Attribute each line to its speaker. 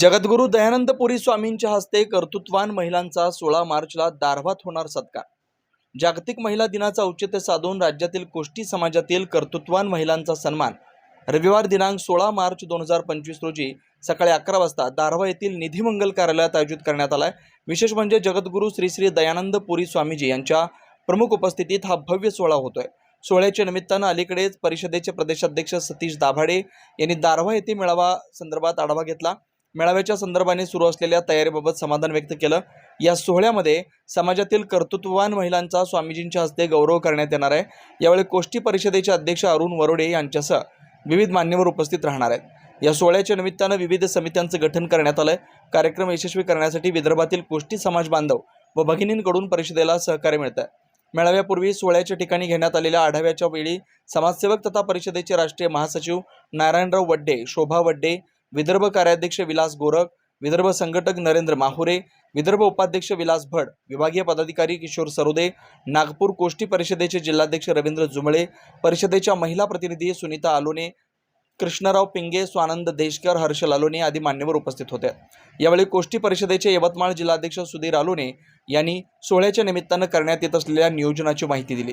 Speaker 1: जगद्गुरू दयानंद पुरी स्वामींच्या हस्ते कर्तृत्वान महिलांचा सोळा मार्चला दारव्हात होणार सत्कार. जागतिक महिला दिनाचा औचित्य साधून राज्यातील कोष्टी समाजातील कर्तृत्वान महिलांचा सन्मान. रविवार दिनांक सोळा मार्च दोन हजार पंचवीस रोजी सकाळी अकरा वाजता दारव्हा येथील निधिमंगल कार्यालयात आयोजित करण्यात आलाय. विशेष म्हणजे जगद्गुरू श्री श्री दयानंद पुरी स्वामीजी यांच्या प्रमुख उपस्थितीत हा भव्य सोहळा होतोय. सोहळ्याच्या निमित्तानं अलीकडेच परिषदेचे प्रदेशाध्यक्ष सतीश दाभाडे यांनी दारव्हा येथे मेळावा संदर्भात आढावा घेतला. मेळाव्याच्या संदर्भाने सुरू असलेल्या तयारीबाबत समाधान व्यक्त केलं. या सोहळ्यामध्ये समाजातील कर्तृत्ववान महिलांचा स्वामीजींच्या हस्ते गौरव करण्यात येणार आहे. यावेळी कोष्टी परिषदेचे अध्यक्ष अरुण वरोडे यांच्यासह विविध मान्यवर उपस्थित राहणार आहेत. या सोहळ्याच्या निमित्तानं विविध समित्यांचं गठन करण्यात आलं कार्यक्रम यशस्वी करण्यासाठी विदर्भातील कोष्टी समाज बांधव व भगिनींकडून परिषदेला सहकार्य मिळत आहे मेळाव्यापूर्वी सोहळ्याच्या ठिकाणी घेण्यात आलेल्या आढाव्याच्या वेळी समाजसेवक तथा परिषदेचे राष्ट्रीय महासचिव नारायणराव वड्डे शोभा वड्डे विदर्भ कार्याध्यक्ष विलास गोरख विदर्भ संघटक नरेंद्र माहुरे विदर्भ उपाध्यक्ष विलास भट विभागीय पदाधिकारी किशोर सरोदे नागपूर कोष्टी परिषदेचे जिल्हाध्यक्ष रवींद्र जुमळे परिषदेच्या महिला प्रतिनिधी सुनीता आलोने कृष्णराव पिंगे स्वानंद देशकर हर्ष लालोने आदी मान्यवर उपस्थित होते. यावेळी कोष्टी परिषदेचे यवतमाळ जिल्हाध्यक्ष सुधीर आलोने यांनी सोहळ्याच्या निमित्तानं करण्यात येत असलेल्या नियोजनाची माहिती दिली.